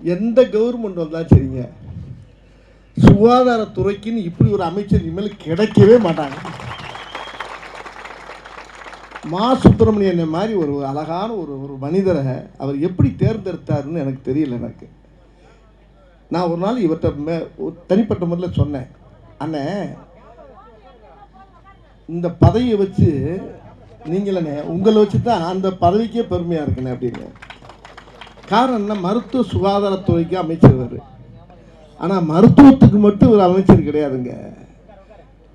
எந்த கவர்மெண்ட் வந்தாலும் சரிங்க. சுகாதாரத்துறைக்குன்னு இப்படி ஒரு அமைச்சர் இனிமேல் கிடைக்கவே மாட்டாங்க. மா. சுப்பிரமணியன் மாதிரி ஒரு அழகான ஒரு ஒரு மனிதரை அவர் எப்படி தேர்ந்தெடுத்தாருன்னு எனக்கு தெரியல எனக்கு. நான் ஒரு நாள் இவர்கிட்ட மே ஒரு தனிப்பட்ட முறையில் சொன்னேன். அண்ணே இந்த பதவியை வச்சு நீங்களே உங்களை வச்சு தான் அந்த பதவிக்கே பெருமையாக இருக்குண்ணே அப்படின்னு. காரணம் என்ன? மருத்துவ சுகாதாரத்துறைக்கு அமைச்சர். அவர் ஆனால் மருத்துவத்துக்கு மட்டும் ஒரு அமைச்சர் கிடையாதுங்க.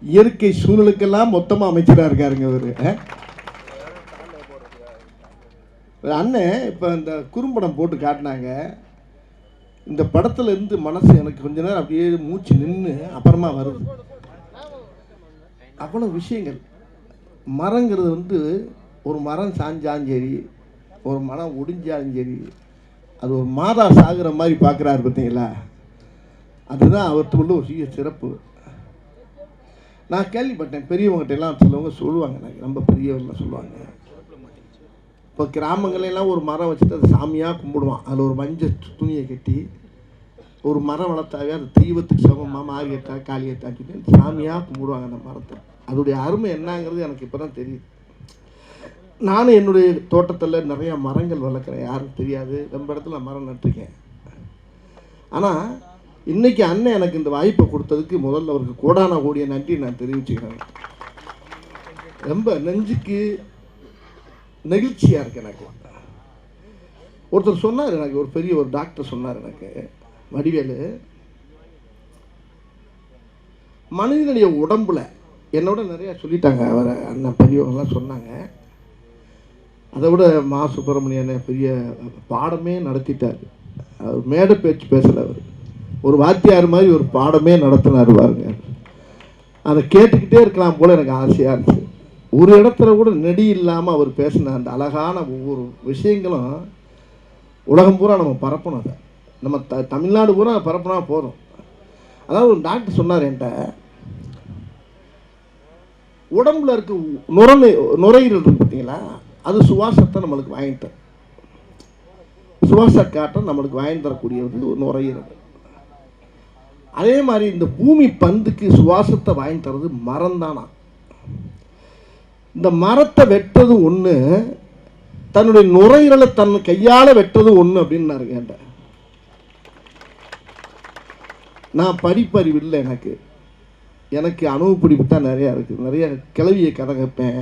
இயற்கை சூழலுக்கெல்லாம் மொத்தமாக அமைச்சராக இருக்காருங்க அவர் அண்ணன் இப்போ இந்த குறும்படம் போட்டு காட்டினாங்க. இந்த படத்தில் இருந்து மனசு எனக்கு கொஞ்ச நேரம் அப்படியே மூச்சு நின்று அப்புறமா வருது. அவ்வளோ விஷயங்கள். மரங்கிறது வந்து ஒரு மரம் சாஞ்சாலும் சரி ஒரு மரம் ஒடிஞ்சாலும் சரி அது ஒரு மாதா சாகுற மாதிரி பார்க்குறாரு பார்த்தீங்களா? அதுதான் அவர்கிட்ட உள்ள ஒரு சிறிய சிறப்பு. நான் கேள்விப்பட்டேன் பெரியவங்ககிட்ட எல்லாம் சிலவங்க சொல்லுவாங்க எனக்கு ரொம்ப பெரியவங்களாம் சொல்லுவாங்க. இப்போ கிராமங்களெல்லாம் ஒரு மரம் வச்சுட்டு அதை சாமியாக கும்பிடுவான். அதில் ஒரு மஞ்சள் துணியை கட்டி ஒரு மரம் வளர்த்தாவே அது தெய்வத்துக்கு சமமாக மாரியத்தா காளியத்தா சொல்லி சாமியாக கும்பிடுவாங்க அந்த மரத்தை. அதோடைய அருமை என்னங்கிறது எனக்கு இப்போ தான் தெரியுது. நானும் என்னுடைய தோட்டத்தில் நிறையா மரங்கள் வளர்க்குறேன். யாருக்கும் தெரியாது. ரொம்ப இடத்துல மரம் நட்டிருக்கேன். ஆனால் இன்றைக்கி அண்ணன் எனக்கு இந்த வாய்ப்பை கொடுத்ததுக்கு முதல்ல அவருக்கு கோடான கோடிய நன்றி நான் தெரிவிச்சுக்கிறேன். ரொம்ப நெஞ்சுக்கு நெகிழ்ச்சியாக இருக்கு எனக்கு. ஒருத்தர் சொன்னார் எனக்கு ஒரு பெரிய ஒரு டாக்டர் சொன்னார் எனக்கு வடிவேலு. மனிதனுடைய உடம்புல என்னோட நிறையா சொல்லிட்டாங்க அவர் அண்ணன் பெரியவங்களாம் சொன்னாங்க. அதை விட மா. சுப்பிரமணியன் பெரிய பாடமே நடத்திட்டார். அவர் மேடை பேச்சு பேசலை அவர். ஒரு வாத்தியார் மாதிரி ஒரு பாடமே நடத்தினார் பாருங்க. அதை கேட்டுக்கிட்டே இருக்கலாம் போல் எனக்கு ஆசையாக இருந்துச்சு. ஒரு இடத்துல கூட நெடி இல்லாமல் அவர் பேசின அந்த அழகான ஒவ்வொரு விஷயங்களும் உலகம் பூரா நம்ம பரப்பணும் அதை. நம்ம த தமிழ்நாடு பூரா பரப்புனா போதும். அதாவது ஒரு டாக்டர் சொன்னார் என்கிட்ட உடம்புல இருக்க நுரை நுரையீரல் இருக்கு பார்த்தீங்களா அது சுவாசத்தை நம்மளுக்கு வாங்கிட்டு சுவாச காற்றை நம்மளுக்கு வாங்கி தரக்கூடியது ஒரு நுரையீரல். அதே மாதிரி இந்த பூமி பந்துக்கு சுவாசத்தை வாங்கி தர்றது மரம் தானா இந்த மரத்தை வெட்டுறது ஒன்று தன்னுடைய நுரையீரலை தன் கையால் வெட்டுறது ஒன்று அப்படின்னு நான் கேட்டேன் நான் படிப்பறிவு இல்லை எனக்கு. எனக்கு அனுபவப்பிடிப்பு தான் நிறையா இருக்குது நிறைய கிளவியை கதை கேட்பேன்.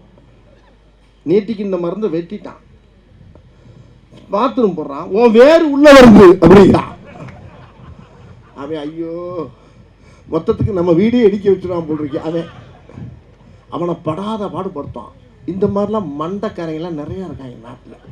நீட்டிக்கு இந்த மருந்தை வெட்டிட்டான். பாத்ரூம் போடுறான். உன் வேறு உள்ள வருது அப்படிங்கிறான். அவன் ஐயோ மொத்தத்துக்கு நம்ம வீடே இடிக்க வச்சுருவான் போல் அவன் அவனை படாத பாடுபடுத்தான். இந்த மாதிரிலாம் மண்டக்காரைங்கெல்லாம் நிறையா இருக்காங்க நாட்டில்.